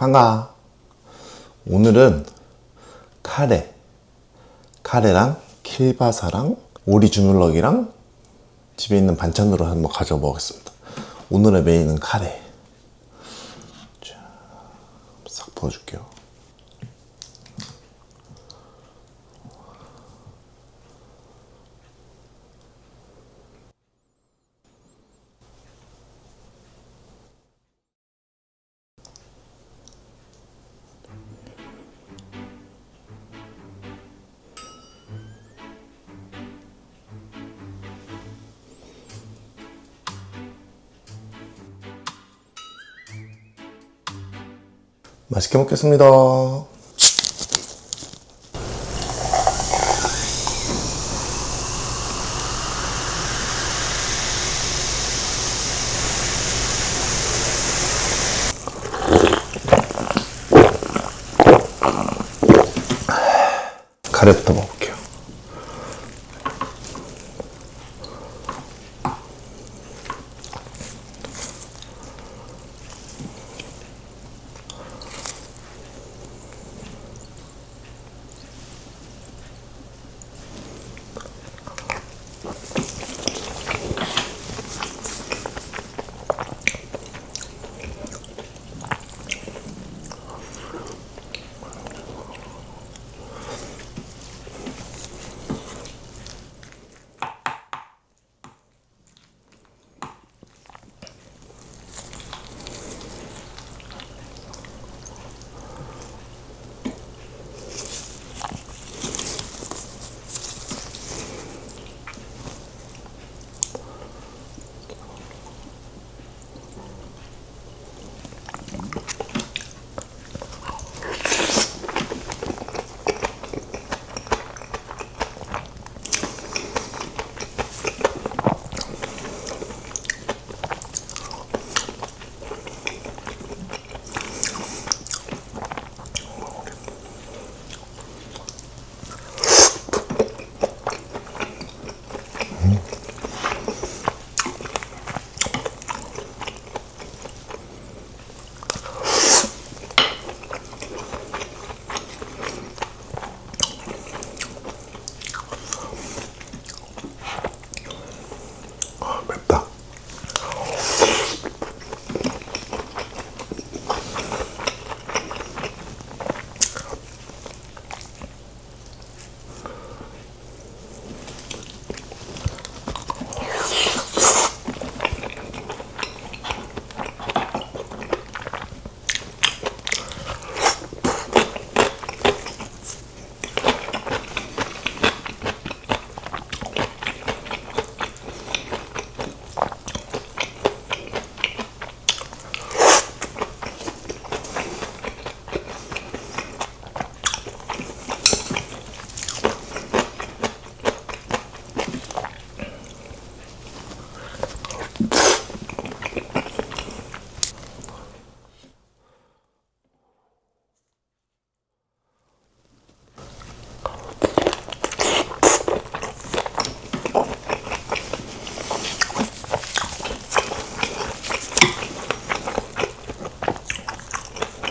반가. 오늘은 카레, 카레랑 킬바사랑 오리 주물럭이랑 집에 있는 반찬으로 한번 가져 먹겠습니다. 오늘의 메인은 카레. 자, 싹 부어줄게요. 맛있게 먹겠습니다. 카레부터 먹을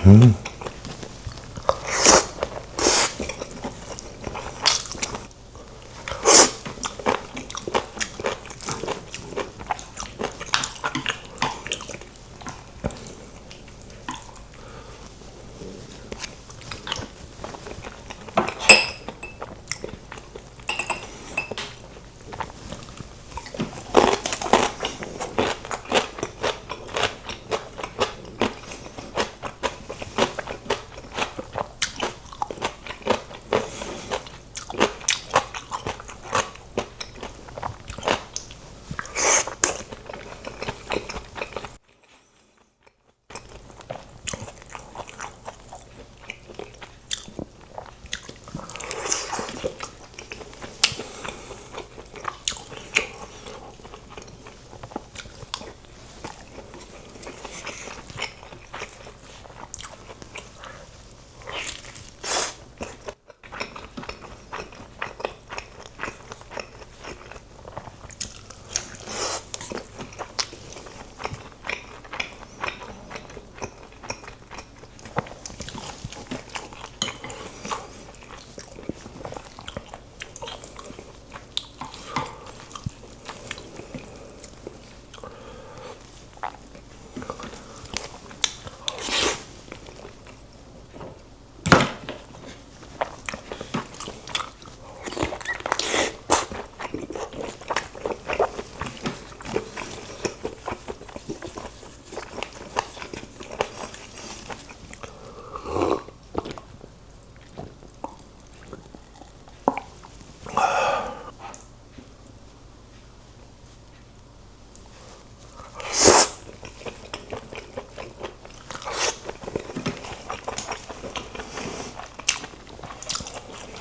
Mm.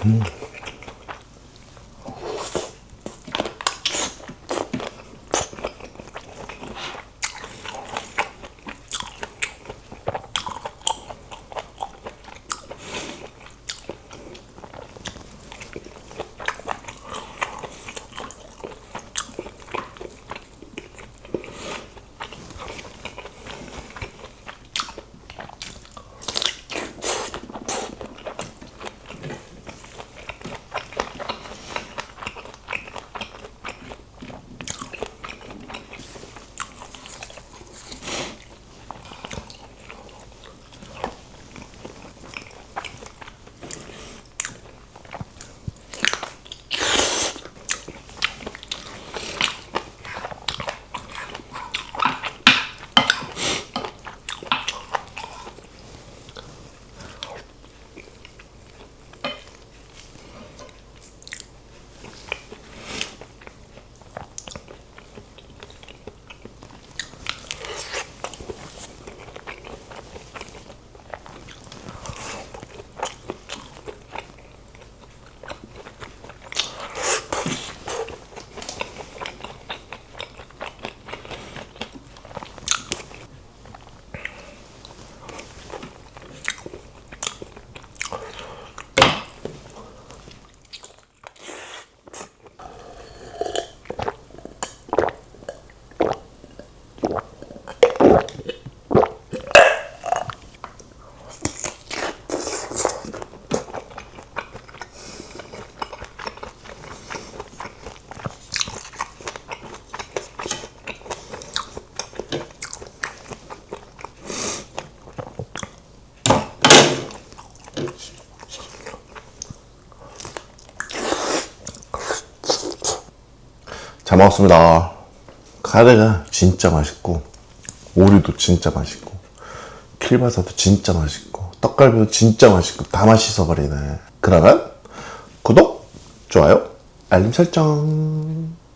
Mm. 잘 먹었습니다. 카레가 진짜 맛있고, 오리도 진짜 맛있고, 킬바사도 진짜 맛있고, 떡갈비도 진짜 맛있고, 다 맛있어 버리네. 그러면, 구독, 좋아요, 알림 설정.